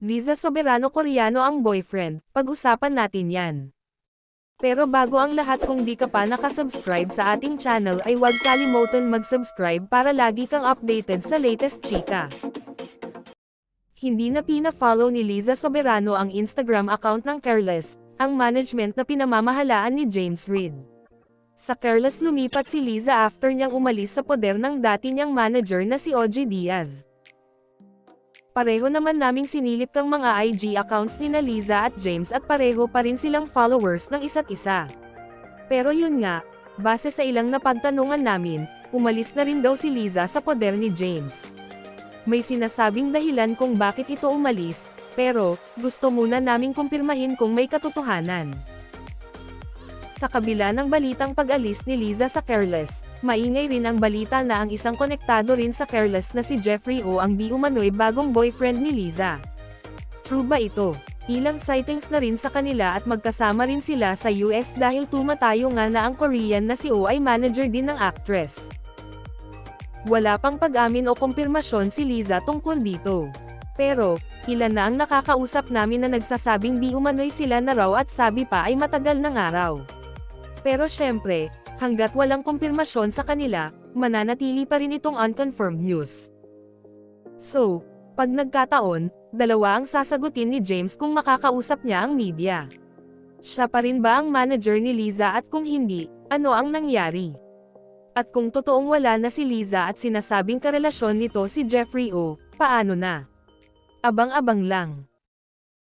Liza Soberano Koreano ang boyfriend, pag-usapan natin yan. Pero bago ang lahat kung di ka pa nakasubscribe sa ating channel ay huwag kalimutan mag-subscribe para lagi kang updated sa latest chika. Hindi na pina-follow ni Liza Soberano ang Instagram account ng Careless, ang management na pinamamahalaan ni James Reid. Sa Careless lumipat si Liza after niyang umalis sa poder ng dati niyang manager na si OG Diaz. Pareho naman naming sinilip kang mga IG accounts ni na Liza at James at pareho pa rin silang followers ng isa't isa. Pero yun nga, base sa ilang napagtanungan namin, umalis na rin daw si Liza sa poder ni James. May sinasabing dahilan kung bakit ito umalis, pero, gusto muna naming kumpirmahin kung may katotohanan. Sa kabila ng balitang pag-alis ni Liza sa Careless, maingay rin ang balita na ang isang konektado rin sa Careless na si Jeffrey O ang di umano'y bagong boyfriend ni Liza. True ba ito? Ilang sightings na rin sa kanila at magkasama rin sila sa US dahil tumatayo nga na ang Korean na si O ay manager din ng actress. Wala pang pag-amin o kumpirmasyon si Liza tungkol dito. Pero, ilan na ang nakakausap namin na nagsasabing di umano'y sila na raw at sabi pa ay matagal ng araw. Pero syempre, hanggat walang kumpirmasyon sa kanila, mananatili pa rin itong unconfirmed news. So, pag nagkataon, dalawa ang sasagutin ni James kung makakausap niya ang media. Siya pa rin ba ang manager ni Liza at kung hindi, ano ang nangyari? At kung totoong wala na si Liza at sinasabing karelasyon nito si Jeffrey O, paano na? Abang-abang lang.